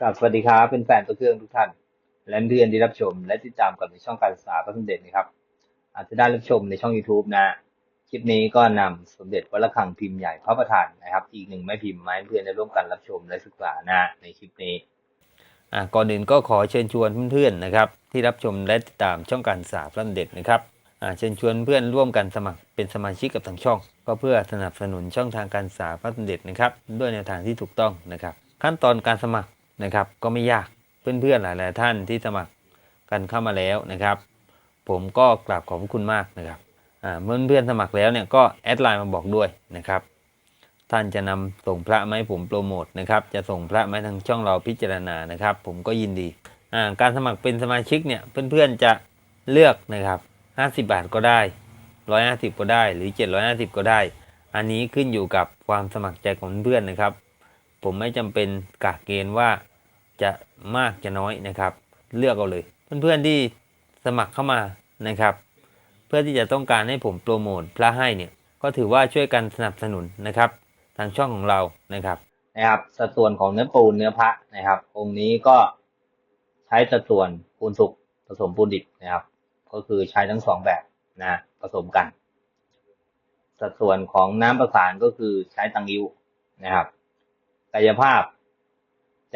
ครับสวัสดีครับเป็นแฟนตัวเครื่องทุกท่าน และเพื่อนที่รับชม และติดตามกับในช่องการศึกษาพระสมเด็จนะครับ อาจจะได้รับชมในช่อง YouTube นะ คลิปนี้ก็นำสมเด็จวัดระฆังพิมพ์ใหญ่พระประธานนะครับ อีกหนึ่งไม้พิมพ์ไม้เพื่อนได้ร่วมกันรับชมและศึกษานะในคลิปนี้อ่าก่อนอื่นก็ขอเชิญชวนเพื่อนๆนะครับ ที่รับชมและติดตามช่องการศึกษาพระสมเด็จนะครับอ่าเชิญชวนเพื่อนร่วมกันสมัครเป็นสมาชิกกับทางช่อง ก็เพื่อสนับสนุนช่องทางการศึกษาพระสมเด็จนะครับ ด้วยแนวทางที่ถูกต้องนะครับ ขั้นตอนการสมัคร นะครับ ก็ไม่ยากเพื่อนๆหลายๆท่านที่สมัครกันเข้ามาแล้วนะครับ ผมก็กราบขอบคุณมากนะครับอ่าเมื่อเพื่อนสมัครแล้วเนี่ยก็แอดไลน์มาบอกด้วยนะครับ ท่านจะนำส่งพระมาให้ผมโปรโมทนะครับจะส่งพระมาให้ทางช่องเราพิจารณานะครับ ผมก็ยินดีอ่าการสมัครเป็นสมาชิกเนี่ยเพื่อนๆจะเลือกนะครับ 50 บาทก็ได้ 150 ก็ได้หรือ 750 ก็ได้ อันนี้ขึ้นอยู่กับความสมัครใจของเพื่อนนะครับ ผมไม่จำเป็นกะเกณฑ์ว่า จะมากจะน้อยนะครับ เลือกเอาเลย เพื่อนๆที่สมัครเข้ามานะครับ เพื่อที่จะต้องการให้ผมโปรโมทพระให้เนี่ยก็ถือว่าช่วยกันสนับสนุนนะครับ ทางช่องของเรานะครับนะครับ สัดส่วนของเนื้อปูนเนื้อพระนะครับ องค์นี้ก็ใช้สัดส่วนปูนสุกผสมปูนดิบนะครับ ก็คือใช้ทั้งสองแบบนะผสมกัน สัดส่วนของน้ำประสานก็คือใช้ตังยิวนะครับ กายภาพ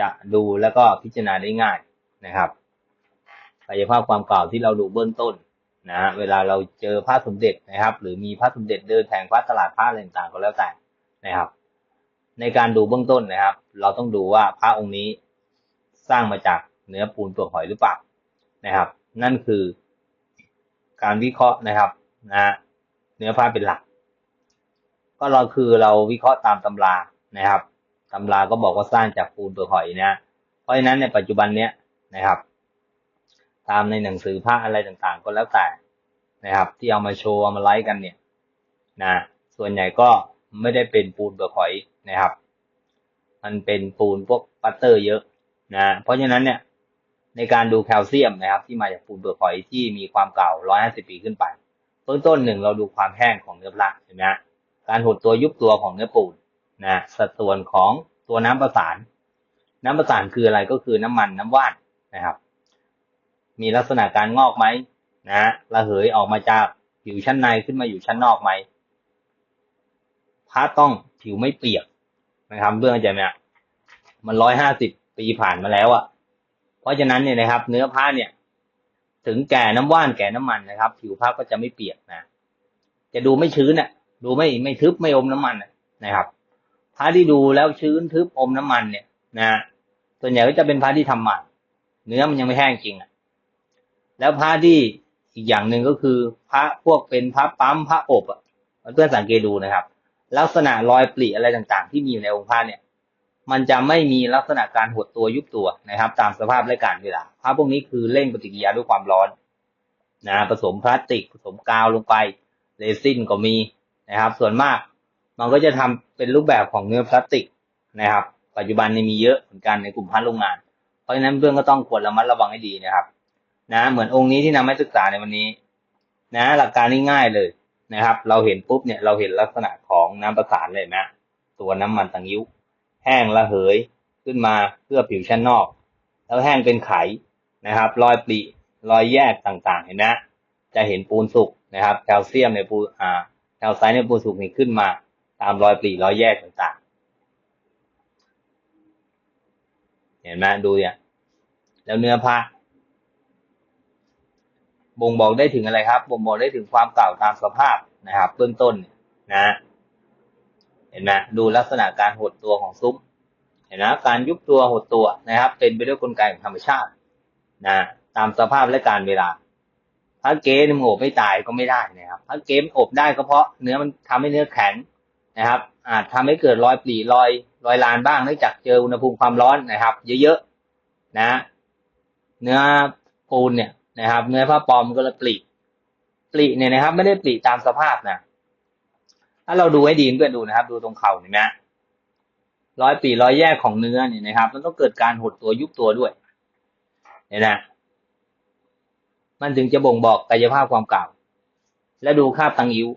จะดูแล้วก็พิจารณาได้ง่ายนะครับกายภาพความเก่าที่เราดูเบื้องต้นนะฮะเวลาเราเจอพระสมเด็จนะครับ หรือมีพระสมเด็จเดินแผงพระตลาดพระอะไรต่างๆก็แล้วแต่นะครับ ในการดูเบื้องต้นนะครับ เราต้องดูว่าพระองค์นี้สร้างมาจากเนื้อปูนตัวหอยหรือเปล่านะครับ นั่นคือการวิเคราะห์นะครับนะฮะเนื้อพระเป็นหลัก ก็เราคือเราวิเคราะห์ตามตำรานะครับ ตำราก็บอกว่าสร้างจากปูนตัวหอยนะเพราะฉะนั้นในปัจจุบันเนี้ยนะครับ ตามในหนังสือพระอะไรต่างๆ ก็แล้วแต่นะครับ ที่เอามาโชว์เอามาไลฟ์กันเนี่ยนะส่วนใหญ่ก็ไม่ได้เป็นปูนเปลือกหอยนะครับ มันเป็นปูนพวกปัตเตอร์เยอะนะเพราะฉะนั้นเนี่ยในการดูแคลเซียมนะครับ ที่มาจากปูนเปลือกหอยที่มีความเก่า 150 ปีขึ้นไปเบื้องต้นหนึ่งเราดูความแห้งของเนื้อพระเห็นไหมการหดตัวยุบตัวของเนื้อปูน นะสัดส่วนของตัวน้ำประสาน น้ำประสานคืออะไรก็คือน้ำมันน้ำว่านนะครับ มีลักษณะการงอกไหมนะระเหยออกมาจากผิวชั้นในขึ้นมาอยู่ชั้นนอกไหมพระต้องผิวไม่เปียกนะครับเรื่องเข้าใจไหมฮะมันร้อยห้าสิบปีผ่านมาแล้วอะเพราะฉะนั้นเนี่ยนะครับ เนื้อผ้าเนี่ย ถึงแก่น้ำว่านแก่น้ำมันนะครับ ผิวผ้าก็จะไม่เปียกนะจะดูไม่ชื้นน่ะ ดูไม่ไม่ทึบไม่อมน้ำมันนะครับ ผ้าที่ดูแล้วชื้นทึบอมน้ำมันเนี่ยนะส่วนใหญ่ก็จะเป็นผ้าที่ทำใหม่เนื้อมันยังไม่แห้งจริงอะ แล้วผ้าที่อีกอย่างหนึ่งก็คือพระพวกเป็นพระปั๊มพระอบอะเพื่อนสังเกตดูนะครับ ลักษณะรอยปริอะไรต่างๆ ที่มีอยู่ในองค์พระเนี่ย มันจะไม่มีลักษณะการหดตัวยุบตัวนะครับ ตามสภาพและการเวลาพระพวกนี้คือเร่งปฏิกิริยาด้วยความร้อนนะผสมพลาสติกผสมกาวลงไปเรซินก็มีนะครับ ส่วนมาก มันก็จะทำเป็นรูปแบบของเนื้อพลาสติกนะครับ ปัจจุบันนี้มีเยอะเหมือนกันในกลุ่มพันโรงงาน เพราะฉะนั้นเพื่อนก็ต้องควรระมัดระวังให้ดีนะครับ นะเหมือนองค์นี้ที่นำให้ศึกษาในวันนี้ นะ หลักการง่ายๆเลยนะครับ เราเห็นปุ๊บเนี่ยเราเห็นลักษณะของน้ำประสานเลยนะ ตัวน้ำมันตังยิ้วแห้งระเหยขึ้นมาเพื่อผิวชั้นนอก แล้วแห้งเป็นไขนะครับ รอยปริรอยแยกต่างๆ เห็นนะ จะเห็นปูนสุกนะครับ แคลเซียมในปูนอ่าแคลไซต์ในปูนสุกนี่ขึ้นมา ตามรอยปริรอยแยกต่างๆ เห็นไหมดูเนี่ยแล้วเนื้อผ้าบ่งบอกได้ถึงอะไรครับ บ่งบอกได้ถึงความเก่าตามสภาพนะครับ เบื้องต้นนะเห็นไหมดูลักษณะการหดตัวของซุ้มเห็นนะการยุบตัวหดตัวนะครับ เป็นไปด้วยกลไกของธรรมชาตินะตามสภาพและการเวลา ถ้าเก๊มันอบไม่ตายก็ไม่ได้นะครับ ถ้าเก๊มอบได้ก็เพราะเนื้อมันทำให้เนื้อแข็ง นะครับ อาจทำให้เกิดรอยปลีรอยรอยลานบ้างเนื่องจากเจออุณหภูมิความร้อนนะครับ เยอะๆนะเนื้อปูนเนี่ยนะครับ เนื้อผ้าปลอมก็เลยปลีปลีเนี่ยนะครับ ไม่ได้ปลีตามสภาพนะถ้าเราดูให้ดีเพื่อนดูนะครับ ดูตรงเข่าเห็นไหมรอยปลีรอยแยกของเนื้อเนี่ยนะครับ มันต้องเกิดการหดตัวยุบตัวด้วยเนี่ยนะมันถึงจะบ่งบอกกายภาพความเก่า และดูคราบตังยิ้ว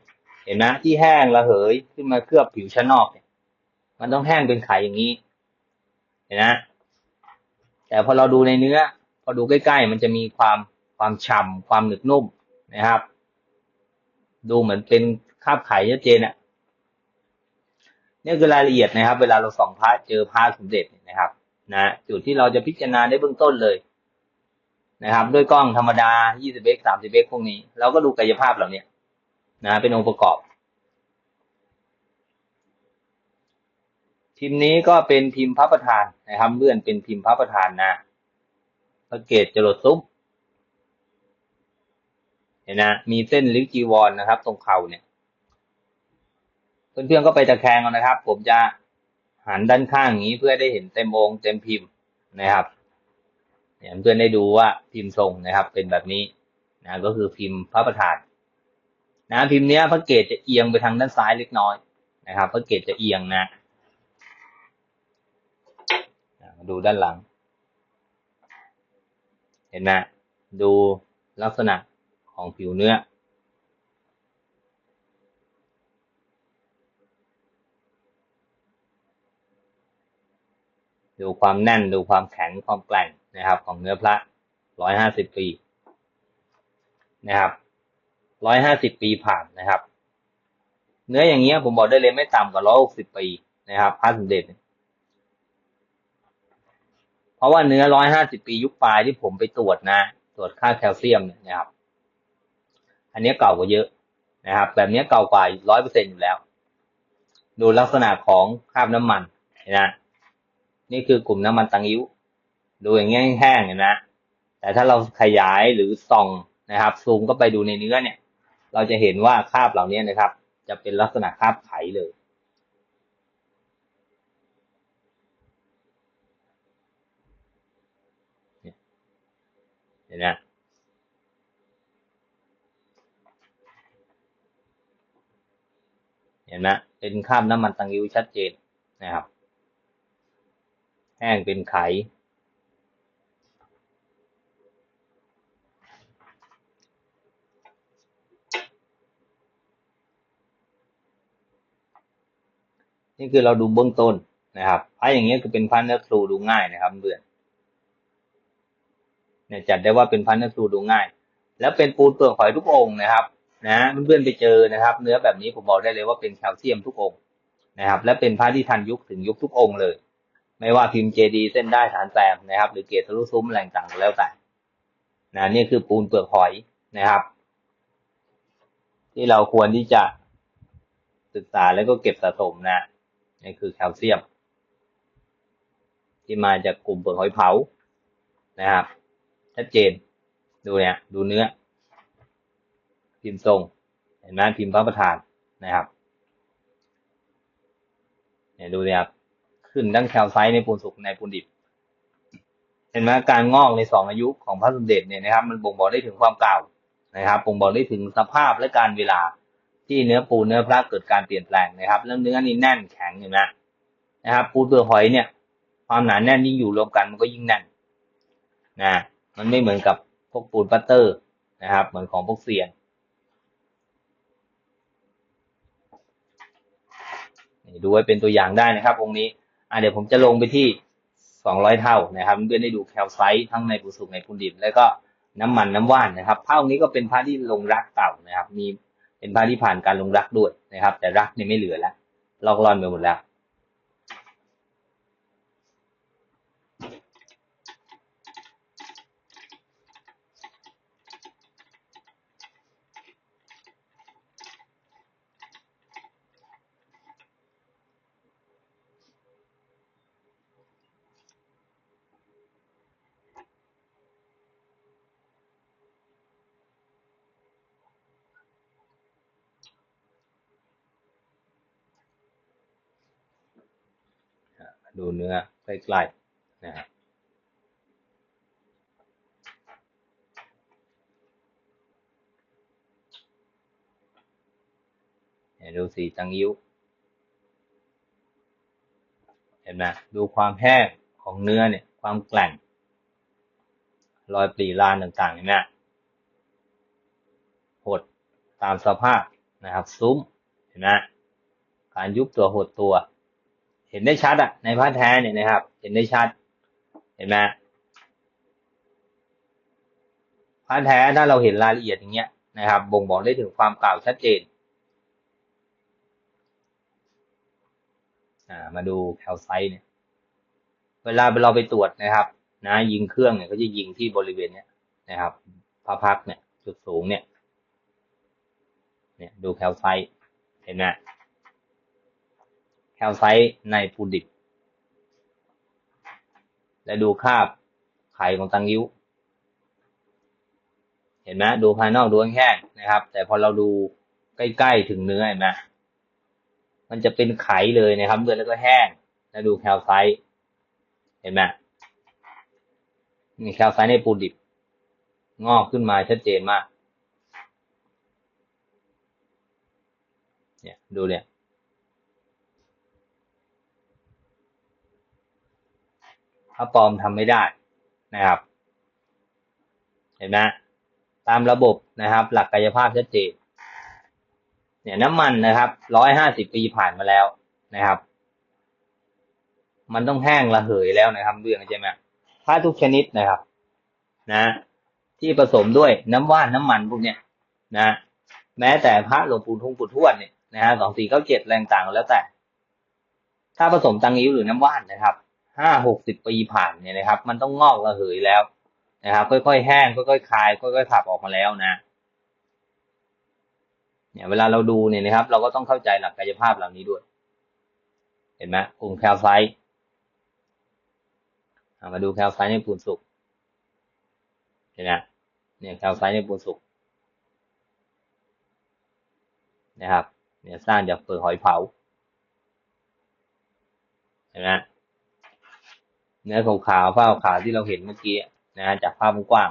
ห็นไหมที่แห้งระเหยขึ้นมาเคลือบผิวชั้นนอกเนี่ยมันต้องแห้งเป็นไขอย่างนี้ เห็นไหมแต่พอเราดูในเนื้อ พอดูใกล้ๆ มันจะมีความความฉ่ำความหนึบนุ่มนะครับ ดูเหมือนเป็นคราบไข่ชัดเจนอะนี่คือรายละเอียดนะครับ เวลาเราส่องพระเจอพระสมเด็จนะครับ นะจุดที่เราจะพิจารณาได้เบื้องต้นเลย นะครับ ด้วยกล้องธรรมดา 20x 30x พวกนี้ เราก็ดูกายภาพเหล่านี้ นะเป็นองค์ประกอบ พิมพ์นี้ก็เป็นพิมพ์พระประธานนะครับเลื่อนเป็นพิมพ์พระประธานนะพระเกตจรดซุ้มเห็นนะมีเส้นลิ้วจีวรนนะครับ ตรงเข่าเนี่ย เพื่อนๆก็ไปตะแคงเอานะครับ ผมจะหันด้านข้างอย่างนี้เพื่อได้เห็นเต็มองค์เต็มพิมพ์นะครับเนี่ยเพื่อนได้ดูว่าพิมพ์ทรงนะครับ เป็นแบบนี้นะก็คือพิมพ์พระประธาน นะพิมพ์เนี้ยพระเกตจะเอียงไปทางด้านซ้ายเล็กน้อยนะครับพระเกตจะเอียงนะมาดูด้านหลัง เห็นไหมดูลักษณะของผิวเนื้อ ดูความแน่นดูความแข็งความแกร่งนะครับ ของเนื้อพระร้อยห้าสิบปีนะครับ ร้อยห้าสิบปีผ่านนะครับ เนื้ออย่างเงี้ยผมบอกได้เลยไม่ต่ำกว่าร้อยหกสิบปีนะครับพระสมเด็จ เพราะว่าเนื้อร้อยห้าสิบปียุคปลายที่ผมไปตรวจนะ ตรวจค่าแคลเซียมนะครับ อันนี้เก่ากว่าเยอะนะครับ แบบนี้เก่ากว่าร้อยเปอร์เซ็นอยู่แล้ว ดูลักษณะของคราบน้ำมันนะนี่คือกลุ่มน้ำมันตังยิ้ว ดูอย่างเงี้ยแห้งๆนะแต่ถ้าเราขยายหรือส่องนะครับ ซูมก็ไปดูในเนื้อเนี่ย เราจะเห็นว่าคราบเหล่านี้นะครับ จะเป็นลักษณะคราบไขเลย เห็นไหมเห็นไหมเป็นคราบน้ำมันตังยิวชัดเจนนะครับ แห้งเป็นไข นี่คือเราดูเบื้องต้นนะครับพระอย่างเงี้ยคือเป็นพระเนื้อครูดูง่ายนะครับเบื่อนเนี่ยจัดได้ว่าเป็นพระเนื้อครูดูง่าย แล้วเป็นปูนเปลือกหอยทุกองนะครับ นะเพื่อนๆไปเจอนะครับ เนื้อแบบนี้ผมบอกได้เลยว่าเป็นแคลเซียมทุกองนะครับ และเป็นพระที่ทันยุคถึงยุคทุกองเลย ไม่ว่าพิมพ์เจดีเส้นได้ฐานแซมนะครับ หรือเกศทะลุซุ้มแหล่งต่างแล้วแต่นะนี่คือปูนเปลือกหอยนะครับ ที่เราควรที่จะศึกษาแล้วก็เก็บสะสมนะ นี่คือแคลเซียม ที่มาจากกลุ่มเปลือกหอยเผานะครับชัดเจน ดูเนี่ยดูเนื้อ พิมพ์ทรง เห็นไหมพิมพ์พระประธานนะครับเนี่ยดูเนี่ยครับขึ้นทั้งแคลไซต์ในปูนสุกในปูนดิบ เห็นไหมการงอกในสองอายุของพระสมเด็จเนี่ยนะครับ มันบ่งบอกได้ถึงความเก่านะครับบ่งบอกได้ถึงสภาพและการเวลา ที่เนื้อปูเนื้อพระเกิดการเปลี่ยนแปลงนะครับแล้วเนื้อนี่แน่นแข็งเห็นไหมนะครับ ปูเปลือกหอยเนี่ย ความหนาแน่นยิ่งอยู่รวมกันมันก็ยิ่งแน่นนะมันไม่เหมือนกับพวกปูนปัตเตอร์นะครับ เหมือนของพวกเซียนดูไว้เป็นตัวอย่างได้นะครับองค์นี้อ่าเดี๋ยวผมจะลงไปที่สองร้อยเท่านะครับเพื่อนได้ดูแคลไซต์ทั้งในปูสุกในปูนดิบแล้วก็น้ำมันน้ำว่านนะครับผ้าองค์นี้ก็เป็นผ้าที่ลงรักเก่านะครับ มี เป็นพระที่ผ่านการลงรักด้วยนะครับ แต่รักเนี่ยไม่เหลือแล้วลอกล่อนไปหมดแล้ว ดูเนื้อใกล้ๆนะครับดูสีตังยิ้ว เห็นไหมดูความแห้งของเนื้อเนี่ย ความแกร่ง รอยปรีลานต่างๆเห็นไหมหดตามสภาพนะครับ ซุ้ม เห็นไหมการยุบตัวหดตัว เห็นได้ชัดอะในผ้าแท้เนี่ยนะครับ เห็นได้ชัด เห็นไหมผ้าแท้ถ้าเราเห็นรายละเอียดอย่างเงี้ยนะครับ บ่งบอกได้ถึงความกล่าวชัดเจนอ่ามาดูแคลไซต์เนี่ย เวลาเราไปตรวจนะครับ นะ ยิงเครื่องเนี่ยก็จะยิงที่บริเวณเนี้ยนะครับพระพักเนี่ย จุดสูงเนี่ย เนี่ยดูแคลไซต์เห็นไหม แคลไซต์ในปูดิบและดูคราบไข่ของตังยิ้ว เห็นไหมดูภายนอกดูแห้งนะครับ แต่พอเราดูใกล้ๆถึงเนื้อเห็นไหมมันจะเป็นไข่เลยนะครับเลือดแล้วก็แห้ง แล้วดูแคลไซต์เห็นไหมนี่แคลไซต์ในปูดิบ งอกขึ้นมาชัดเจนมาก เนี่ยดูเนี่ย ถ้าปลอมทำไม่ได้นะครับ เห็นไหมตามระบบนะครับ หลักกายภาพชัดเจนเนี่ยน้ำมันนะครับร้อยห้าสิบปีผ่านมาแล้วนะครับ มันต้องแห้งระเหยแล้วนะครับเรื่องใช่ไหมผ้าทุกชนิดนะครับ นะ ที่ผสมด้วยน้ำว่านน้ำมันพวกเนี้ยนะ แม้แต่พระหลวงปู่ทุ่งปู่ทวดเนี่ยนะฮะสองสี่เก้าเจ็ดแรงต่างแล้วแต่ ถ้าผสมตังยิ้วหรือน้ำว่านนะครับ ห้าหกสิบปีผ่านเนี่ยนะครับ มันต้องงอกระเหยแล้วนะครับ ค่อยๆแห้งค่อยๆคายค่อยๆขับออกมาแล้วนะเนี่ยเวลาเราดูเนี่ยนะครับ เราก็ต้องเข้าใจหลักกายภาพเหล่านี้ด้วย เห็นไหมกลุ่มแคลไซต์มาดูแคลไซต์ในปูนสุกเห็นไหมเนี่ยแคลไซต์ในปูนสุกนะครับ เนี่ยสร้างจากเปลือกหอยเผาเห็นไหม เนื้อขาวขาวผ้าขาวที่เราเห็นเมื่อกี้นะ จากภาพกว้าง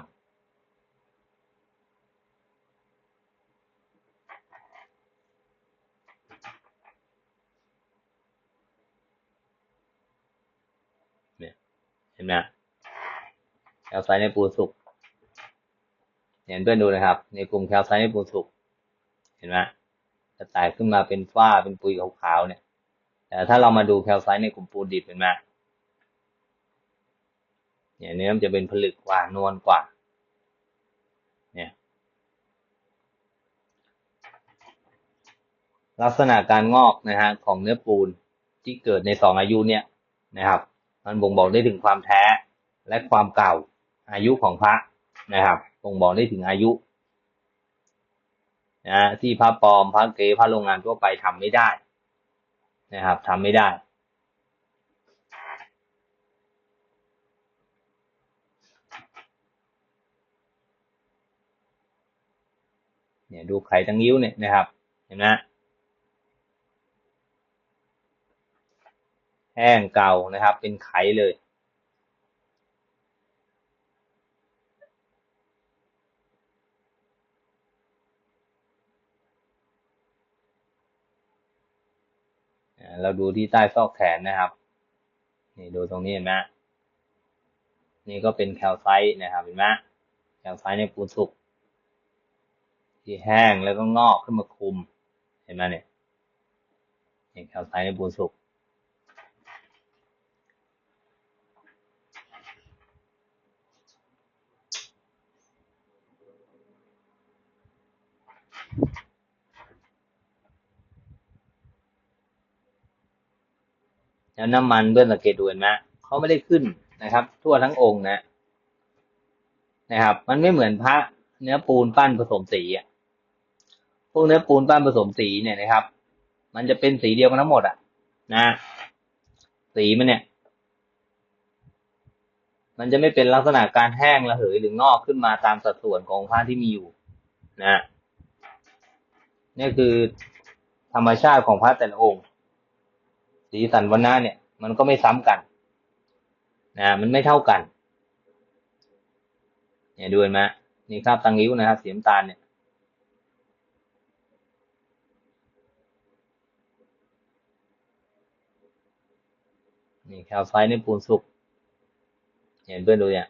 เนี่ยเห็นไหมแคลไซต์ในปูสุกเห็นเพื่อนดูนะครับ ในกลุ่มแคลไซต์ในปูสุกเห็นไหมจะแตกขึ้นมาเป็นฝ้าเป็นปุยขาวๆเนี่ย แต่ถ้าเรามาดูแคลไซต์ในกลุ่มปูดิบเห็นไหม เนี่ยเนื้อมันจะเป็นผลึกกว่านวลกว่าเนี่ยลักษณะการงอกนะฮะของเนื้อปูนที่เกิดในสองอายุเนี่ยนะครับ มันบ่งบอกได้ถึงความแท้และความเก่าอายุของพระนะครับบ่งบอกได้ถึงอายุนะที่พระปลอมพระเก๋พระโรงงานทั่วไปทำไม่ได้นะครับทำไม่ได้ เนี่ยดูไข่ตั้งยิ้วเนี่ยนะครับ เห็นไหมแห้งเก่านะครับ เป็นไขเลย เราดูที่ใต้ซอกแขนนะครับ นี่ดูตรงนี้เห็นไหมนี่ก็เป็นแคลไซต์นะครับเห็นไหมแคลไซต์ในปูนสุก ที่แห้งแล้วก็งอกขึ้นมาคุม เห็นไหมเนี่ยนี่แคลไซต์ในปูนสุกแล้วน้ำมันเบื้องสังเกตดูเห็นไหมเขาไม่ได้ขึ้นนะครับ ทั่วทั้งองค์นะ นะครับ มันไม่เหมือนพระเนื้อปูนปั้นผสมสีอะ วกเนื้อปูนปั้นผสมสีเนี่ยนะครับ มันจะเป็นสีเดียวกันทั้งหมดอะ นะ สีมันเนี่ย มันจะไม่เป็นลักษณะการแห้งระเหยหรืองอกขึ้นมาตามสัดส่วนของผ้าที่มีอยู่ นะนี่คือธรรมชาติของพระแต่ละองค์ สีสันวันหน้าเนี่ย มันก็ไม่ซ้ำกันนะมันไม่เท่ากัน เนี่ยดูเห็นไหมนี่คราบตังนิ้วนะครับสีน้ำตาลเนี่ย นี่แคลไซต์ในปูนสุก เห็นเพื่อนดูเนี่ย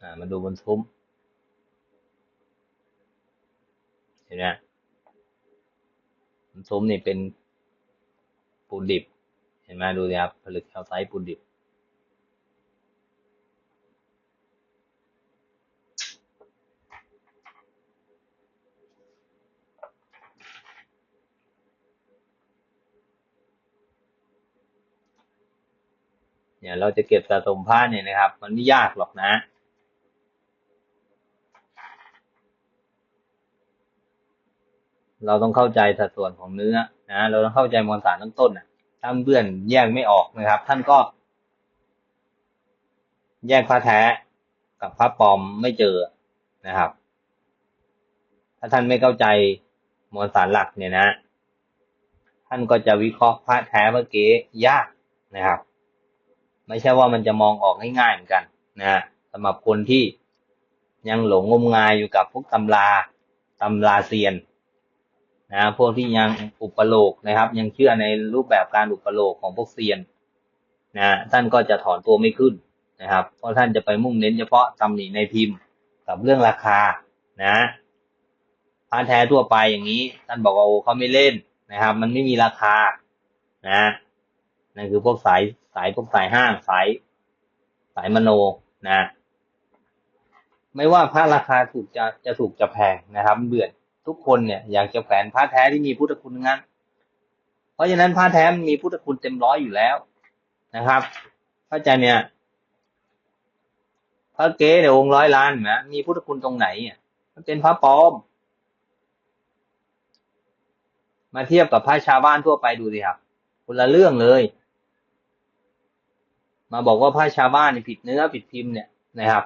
อ่ามาดูบนซุ้ม เห็นไหมบนซุ้มนี่เป็นปูนดิบ เห็นไหมดูสิครับผลึกแคลไซต์ปูนดิบ เนี่ยเราจะเก็บสะสมผ้าเนี่ยนะครับ มันไม่ยากหรอกนะ เราต้องเข้าใจสัดส่วนของเนื้อนะเราต้องเข้าใจมวลสารตั้งต้นนะถ้าเพื่อนแยกไม่ออกนะครับ ท่านก็ แยกผ้าแท้กับผ้าปลอมไม่เจอนะครับ ถ้าท่านไม่เข้าใจมวลสารหลักเนี่ยนะ ท่านก็จะวิเคราะห์ผ้าแท้เมื่อกี้ยากนะครับ ไม่ใช่ว่ามันจะมองออกง่ายๆเหมือนกันนะสำหรับคนที่ยังหลงงมงายอยู่กับพวกตำราตำราเซียนนะพวกที่ยังอุปโลกนะครับ ยังเชื่อในรูปแบบการอุปโลกของพวกเซียนนะท่านก็จะถอนตัวไม่ขึ้นนะครับ เพราะท่านจะไปมุ่งเน้นเฉพาะตำหนิในพิมพ์กับเรื่องราคานะผ้าแท้ทั่วไปอย่างนี้ ท่านบอกว่าโอ้เขาไม่เล่นนะครับ มันไม่มีราคานะ นั่นคือพวกสายสายพวกสายห้างสายสายมโนนะ ไม่ว่าผ้าราคาถูกจะจะถูกจะแพงนะครับ เบื่อทุกคนเนี่ยอยากจะแขวนผ้าแท้ที่มีพุทธคุณงั้น เพราะฉะนั้นผ้าแท้มีพุทธคุณเต็มร้อยอยู่แล้วนะครับเข้าใจเนี่ยพระเก๋เนี่ยองค์ร้อยล้านนะมีพุทธคุณตรงไหนอะมันเป็นพระปลอม มาเทียบกับพระชาวบ้านทั่วไปดูสิครับคนละเรื่องเลย มาบอกว่าพระชาวบ้านนี่ผิดเนื้อผิดพิมพ์เนี่ยนะครับ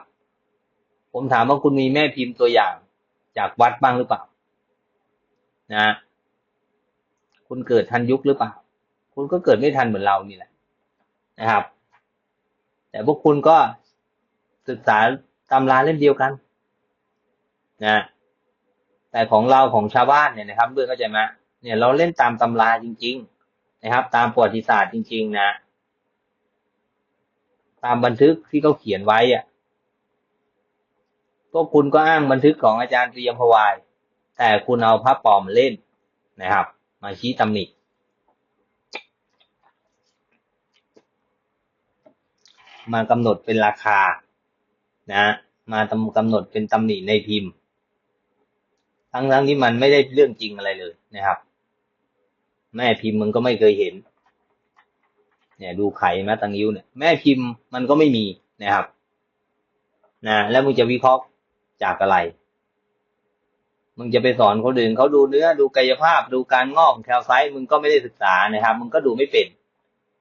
ผมถามว่าคุณมีแม่พิมพ์ตัวอย่าง จากวัดบ้างหรือเปล่า นะ คุณเกิดทันยุคหรือเปล่า คุณก็เกิดไม่ทันเหมือนเรานี่แหละนะครับ แต่พวกคุณก็ศึกษาตำราเล่มเดียวกัน นะแต่ของเราของชาวบ้านเนี่ยนะครับเพื่อนเข้าใจไหมเนี่ยเราเล่นตามตำราจริง ๆ นะครับ ตามประวัติศาสตร์จริง ๆ นะ ตามบันทึกที่เขาเขียนไว้อะพวกคุณก็อ้างบันทึกของอาจารย์เตรียมพวาย แต่คุณเอาพระปลอมเล่นนะครับ มาชี้ตำหนิมากำหนดเป็นราคา นะ มากำหนดเป็นตำหนิในพิมพ์ ทั้งทั้งที่มันไม่ได้เรื่องจริงอะไรเลยนะครับ แม่พิมพ์มึงก็ไม่เคยเห็น เนี่ยดูไข่แม่ตังนิ้วเนี่ยแม่พิมพ์มันก็ไม่มีนะครับนะแล้วมึงจะวิเคราะห์จากอะไร มึงจะไปสอนคนอื่นเขาดูเนื้อดูกายภาพดูการงอกแคลไซต์มึงก็ไม่ได้ศึกษานะครับ มึงก็ดูไม่เป็น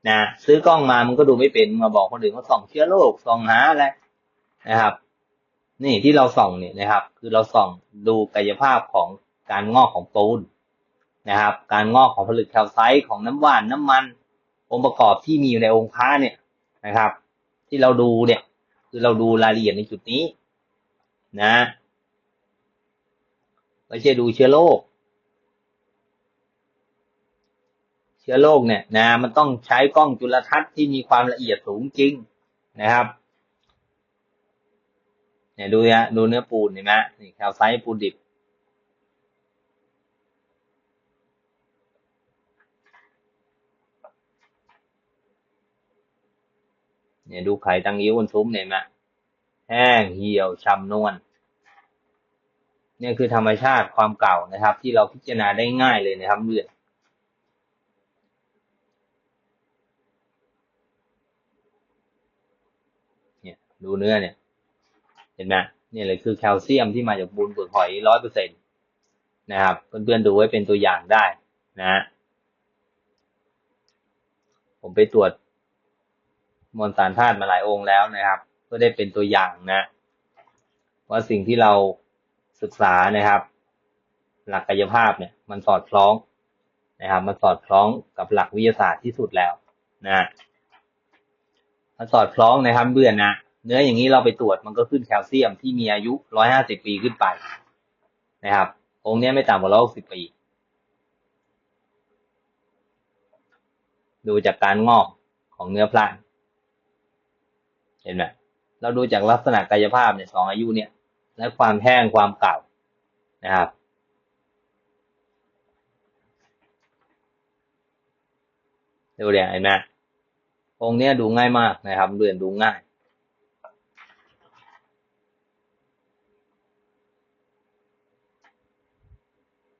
นะซื้อกล้องมามึงก็ดูไม่เป็นมาบอกคนอื่นเขาส่องเชื้อโรคส่องหาอะไรนะครับ นี่ที่เราส่องเนี่ยนะครับ คือเราส่องดูกายภาพของการงอกของปูนนะครับ การงอกของผลึกแคลไซต์ของน้ำหวานน้ำมัน องค์ประกอบที่มีอยู่ในองค์พระเนี่ยนะครับ ที่เราดูเนี่ย คือเราดูรายละเอียดในจุดนี้ นะไม่ใช่ดูเชื้อโรคเชื้อโรคเนี่ยนะมันต้องใช้กล้องจุลทรรศน์ที่มีความละเอียดสูงจริงนะครับเนี่ยดูนะดูเนื้อปูนเห็นไหมนี่แคลไซต์ปูนดิบ เนี่ยดูไข่ตังยิ้วบนซุ้มเนี่ยนะแห้งเหี่ยวช้ำนวลเนี่ยคือธรรมชาติความเก่านะครับ ที่เราพิจารณาได้ง่ายเลยนะครับเลือดเนี่ยดูเนื้อเนี่ย เห็นไหมเนี่ยเลยคือแคลเซียมที่มาจากบุญเปลือกหอยร้อยเปอร์เซ็นตนะครับเพื่อนๆดูไว้เป็นตัวอย่างได้นะ ผมไปตรวจ มวลสารธาตุมาหลายองค์แล้วนะครับ ก็ได้เป็นตัวอย่างนะ ว่าสิ่งที่เราศึกษานะครับ หลักกายภาพเนี่ย มันสอดคล้องนะครับ มันสอดคล้องกับหลักวิทยาศาสตร์ที่สุดแล้วนะมันสอดคล้องนะครับเบื่อนะเนื้ออย่างนี้เราไปตรวจมันก็ขึ้นแคลเซียมที่มีอายุร้อยห้าสิบปีขึ้นไปนะครับ องค์นี้ไม่ต่ำกว่าร้อยสิบปี ดูจากการงอกของเนื้อพระ เห็นไหมเราดูจากลักษณะกายภาพเนี่ยสองอายุเนี่ย และความแห้งความเก่านะครับดูเดี๋ยวเห็นไหมองค์เนี้ยดูง่ายมากนะครับเรียนดูง่าย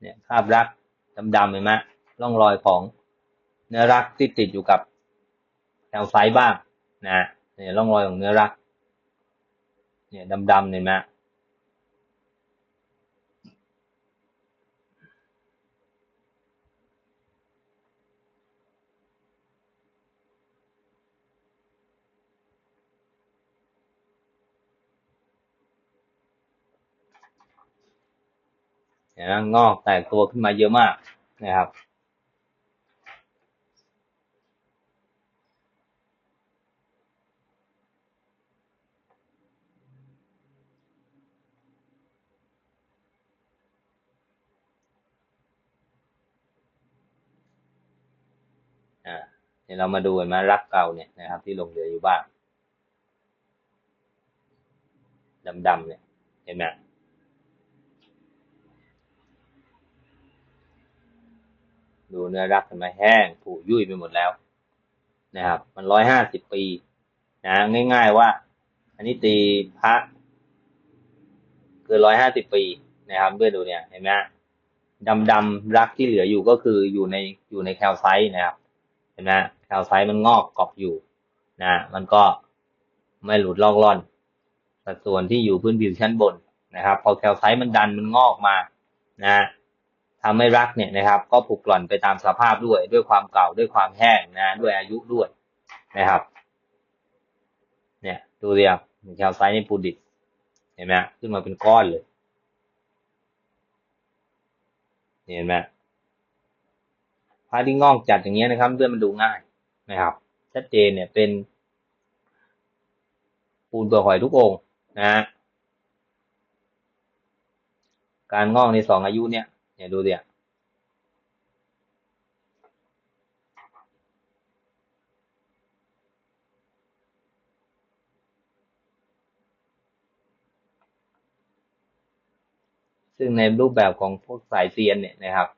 เนี่ยภาพรักดำๆเห็นไหมร่องรอยของเนื้อรักที่ติดอยู่กับแถวไซส์บ้างนะ เนี่ยร่องรอยของเนื้อรัก เนี่ยดำๆเห็นไหมเห็นไหมงอกแตกตัวขึ้นมาเยอะมากนะครับ อ่า เดี๋ยวเรามาดูกันมารักเก่าเนี่ยนะครับ ที่ลงเหลืออยู่บ้างดำๆเนี่ยเห็นไหมดูเนื้อรักเห็นไหมแห้งผุยุ่ยไปหมดแล้ว นะครับ มันร้อยห้าสิบปี นะง่าย ๆว่า อันนี้ตีพระเกินร้อยห้าสิบปีนะครับเพื่อดูเนี่ยเห็นไหมดำๆรักที่เหลืออยู่ก็คืออยู่ในอยู่ในแคลไซต์นะครับ เห็นไหมแคลไซต์มันงอกกาะอยู่นะมันก็ไม่หลุดลอกล่อนสัดส่วนที่อยู่พื้นผิวชั้นบนนะครับ พอแคลไซต์มันดันมันงอกมานะทำให้รักเนี่ยนะครับ ก็ผุกร่อนไปตามสภาพด้วยด้วยความเก่าด้วยความแห้งนะด้วยอายุด้วยนะครับ เนี่ยดูเรียบแคลไซต์นี่ปูดิบเห็นไหมขึ้นมาเป็นก้อนเลยเห็นไหม พาที่งอกจัดอย่างเงี้ยนะครับเพื่อนมันดูง่ายนะครับ ชัดเจนเนี่ยเป็น ปูนเปลือกหอยทุกองนะฮะการงอกในสองอายุเนี่ยเนี่ยดูเดี๋ยซึ่งในรูปแบบของพวกสายเซียนเนี่ยนะครับ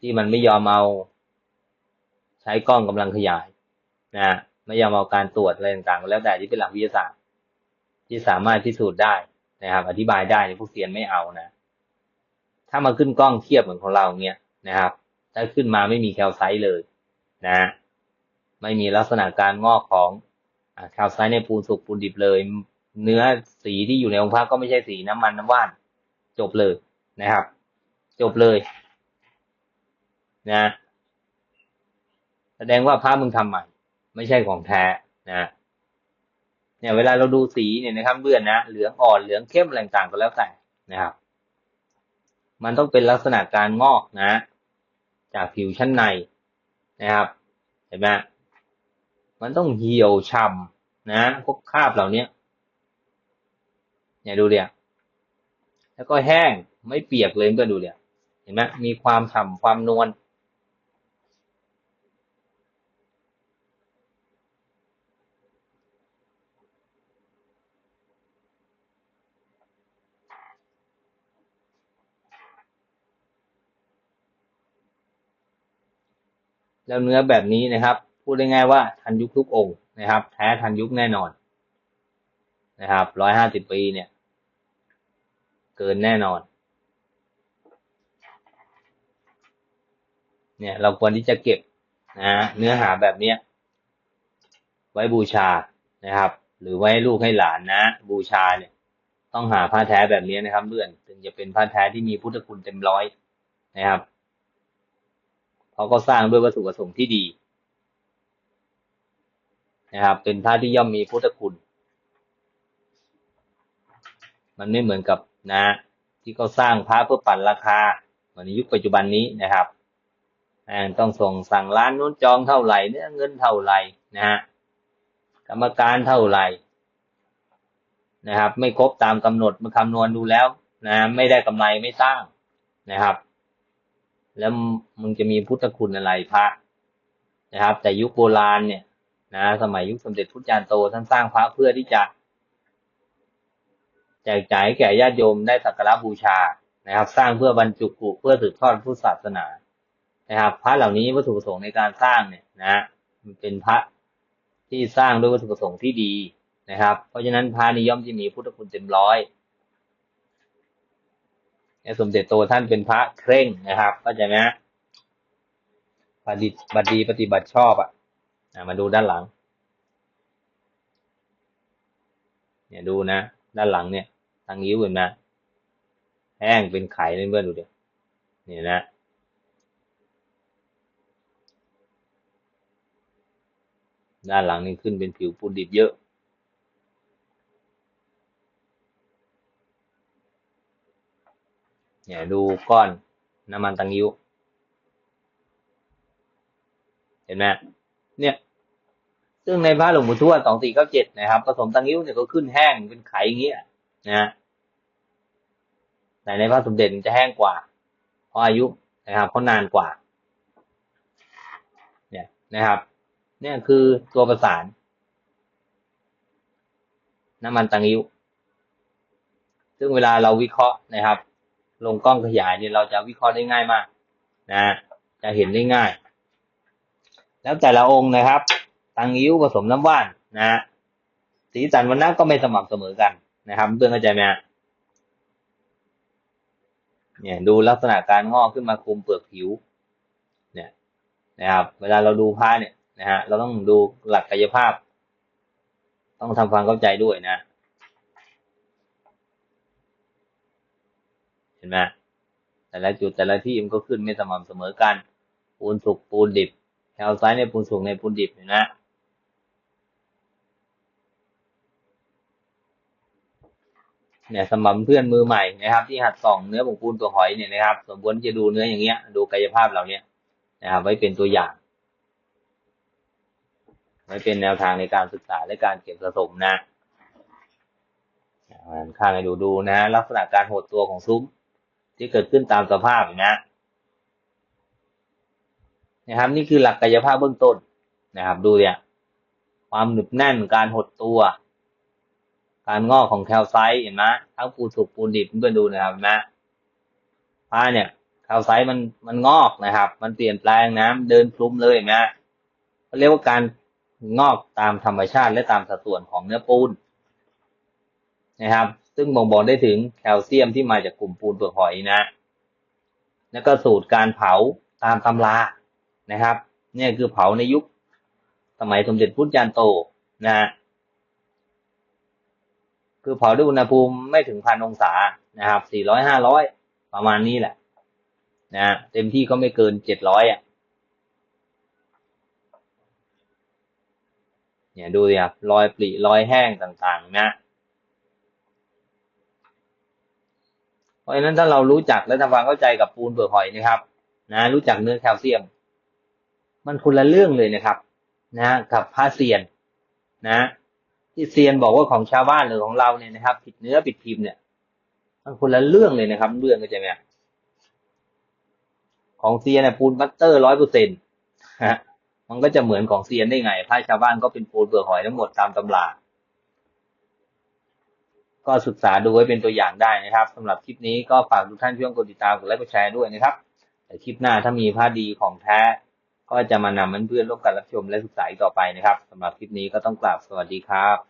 ที่มันไม่ยอมเอาใช้กล้องกำลังขยายนะไม่ยอมเอาการตรวจอะไรต่างๆแล้วแต่ที่เป็นหลักวิทยาศาสตร์ ที่สามารถพิสูจน์ได้นะครับ อธิบายได้ในพวกเซียนไม่เอานะ ถ้ามาขึ้นกล้องเทียบเหมือนของเราเนี้ยนะครับถ้าขึ้นมาไม่มีแคลไซต์เลยนะไม่มีลักษณะการงอกของแคลไซต์ในปูนสุกปูนดิบเลย เนื้อสีที่อยู่ในองค์พระก็ไม่ใช่สีน้ำมันน้ำว่าน จบเลยนะครับ จบเลย นะแสดงว่าพระมึงทำใหม่ ไม่ใช่ของแท้นะเนี่ยเวลาเราดูสีเนี่ยนะครับเบื่อนนะเหลืองอ่อนเหลืองเข้มอะไรต่างก็แล้วแต่นะครับ มันต้องเป็นลักษณะการงอกนะ จากผิวชั้นในนะครับ เห็นไหมมันต้องเหี่ยวช่ำนะพวกคราบเหล่านี้เนี่ยดูเดียแล้วก็แห้งไม่เปียกเลยก็ดูเดียเห็นไหมมีความฉ่ำความนวล แล้วเนื้อแบบนี้นะครับ พูดได้ง่ายว่าทันยุคทุกองค์นะครับ แท้ทันยุคแน่นอนนะครับร้อยห้าสิบปีเนี่ย เกินแน่นอน เนี่ยเราควรที่จะเก็บนะเนื้อหาแบบเนี้ยไว้บูชานะครับ หรือไว้ลูกให้หลานนะ บูชาเนี่ย ต้องหาผ้าแท้แบบนี้นะครับเพื่อนถึงจะเป็นผ้าแท้ที่มีพุทธคุณเต็มร้อยนะครับ เขาก็สร้างด้วยวัตถุประสงค์ที่ดีนะครับ เป็นพระที่ย่อมมีพุทธคุณ มันไม่เหมือนกับนะ ที่เขาสร้างพระเพื่อปั่นราคาเหมือนในยุคปัจจุบันนี้นะครับต้องส่งสั่งร้านนู้นจองเท่าไหร่เนี่ยเงินเท่าไหร่นะฮะกรรมการเท่าไหร่นะครับ ไม่ครบตามกำหนดมาคำนวณดูแล้วนะ ไม่ได้กำไรไม่สร้างนะครับ แล้วมึงจะมีพุทธคุณอะไรพระนะครับ แต่ยุคโบราณเนี่ยนะสมัยยุคสมเด็จพุทธจารย์โตท่านสร้างพระเพื่อที่จะแจกจ่ายแก่ญาติโยมได้สักการะบูชานะครับ สร้างเพื่อบรรจุกุเพื่อสืบทอดพุทธศาสนานะครับ พระเหล่านี้วัตถุประสงค์ในการสร้างเนี่ยนะมันเป็นพระที่สร้างด้วยวัตถุประสงค์ที่ดีนะครับ เพราะฉะนั้นพระนิยมจะมีพุทธคุณเต็มร้อยเนี่ย สมเด็จโตท่านเป็นพระเคร่งนะครับเข้าใจไหมฮะปฏิบัติดีปฏิบัติชอบอะมาดูด้านหลัง เนี่ยดูนะ ด้านหลังเนี่ยทางยิ้วเห็นไหมแห้งเป็นไข่เพื่อนดูดิเนี่ยนะด้านหลังนี่ขึ้นเป็นผิวปูดิบเยอะ เนี่ยดูก้อนน้ำมันตังยิ้ว เห็นไหมเนี่ย ซึ่งในพระหลวงปู่ทวดสองสี่เก้าเจ็ดนะครับผสมตังยิ้วเนี่ยก็ขึ้นแห้งเป็นไข่อย่างเงี้ยนะแต่ในพระสมเด็จมันจะแห้งกว่า เพราะอายุนะครับเพราะนานกว่า เนี่ยนะครับ เนี่ยคือตัวประสาน น้ำมันตังยิ้วซึ่งเวลาเราวิเคราะห์นะครับ ลงกล้องขยายเนี่ยเราจะวิเคราะห์ได้ง่ายมากนะจะเห็นได้ง่าย แล้วแต่ละองค์นะครับ ตังยิ้วผสมน้ำว่านนะสีสันวันนั้นก็ไม่สม่ำเสมอกันนะครับเพื่อนเข้าใจไหมฮะเนี่ยดูลักษณะการงอกขึ้นมาคลุมเปลือกผิว เนี่ยนะครับ เวลาเราดูผ้าเนี่ยนะฮะเราต้องดูหลักกายภาพ ต้องทำความเข้าใจด้วยนะ เห็นไหมแต่ละจุดแต่ละที่มันก็ขึ้นไม่สม่ำเสมอกัน ปูนสุกปูนดิบแถวซ้ายในปูนสุกในปูนดิบเห็นไหมเนี่ยสำหรับเพื่อนมือใหม่นะครับ ที่หัดส่องเนื้อผงปูนตัวหอยเนี่ยนะครับสมควรจะดูเนื้ออย่างเงี้ย ดูกายภาพเหล่านี้นะครับไว้เป็นตัวอย่างไว้เป็นแนวทางในการศึกษาและการเก็บสะสมนะข้างให้ดูดูนะ ลักษณะการหดตัวของซุ้ม ที่เกิดขึ้นตามสภาพนะนะครับ นี่คือหลักกายภาพเบื้องต้นนะครับ ดูเนี่ย ความหนึบแน่นการหดตัว การงอกของแคลไซต์เห็นไหมทั้งปูสุกปูนดิบเพื่อนดูนะครับนไหมผ้าเนี่ยแคลไซต์มันมันงอกนะครับ มันเปลี่ยนแปลงน้ำเดินคลุมเลยเห็นไหมเขาเรียกว่าการงอกตามธรรมชาติและตามสัดส่วนของเนื้อปูนนะครับ ซึ่งบ่งบอกได้ถึงแคลเซียมที่มาจากกลุ่มปูนเปลือกหอยนะ แล้วก็สูตรการเผาตามตำรานะครับ เนี่ยคือเผาในยุคสมัยสมเด็จพุทธจารย์โตนะฮะคือเผาด้วยอุณหภูมิไม่ถึงพันองศานะครับสี่ร้อยห้าร้อยประมาณนี้แหละนะเต็มที่ก็ไม่เกินเจ็ดร้อยอะเนี่ยดูสิครับรอยปริรอยแห้งต่างๆ นะ เพ ราะฉะนั้นถ้าเรารู้จักและทำความเข้าใจกับปูนเปลือกหอยนะครับ นะ รู้จักเนื้อแคลเซียม มันคนละเรื่องเลยนะครับ นะกับพาเซียน นะที่เซียนบอกว่าของชาวบ้านหรือของเราเนี่ยนะครับ ผิดเนื้อผิดพิมพ์เนี่ย มันคนละเรื่องเลยนะครับ เรื่องก็จะไหมของเซียนเนี่ยปูนบัตเตอร์ร้อยเปอร์เซ็นต์ฮะมันก็จะเหมือนของเซียนได้ไงพายชาวบ้านก็เป็นปูนเปลือกหอยทั้งหมดตามตำรา ก็ศึกษาดูไว้เป็นตัวอย่างได้นะครับสำหรับคลิปนี้ก็ฝากทุกท่านช่วยกดติดตามกดไลค์กดแชร์ด้วยนะครับแต่คลิปหน้าถ้ามีผ้าดีของแท้ ก็จะมานำเพื่อนๆร่วมกันรับชมและศึกษาต่อไปนะครับสำหรับคลิปนี้ก็ต้องกราบสวัสดีครับ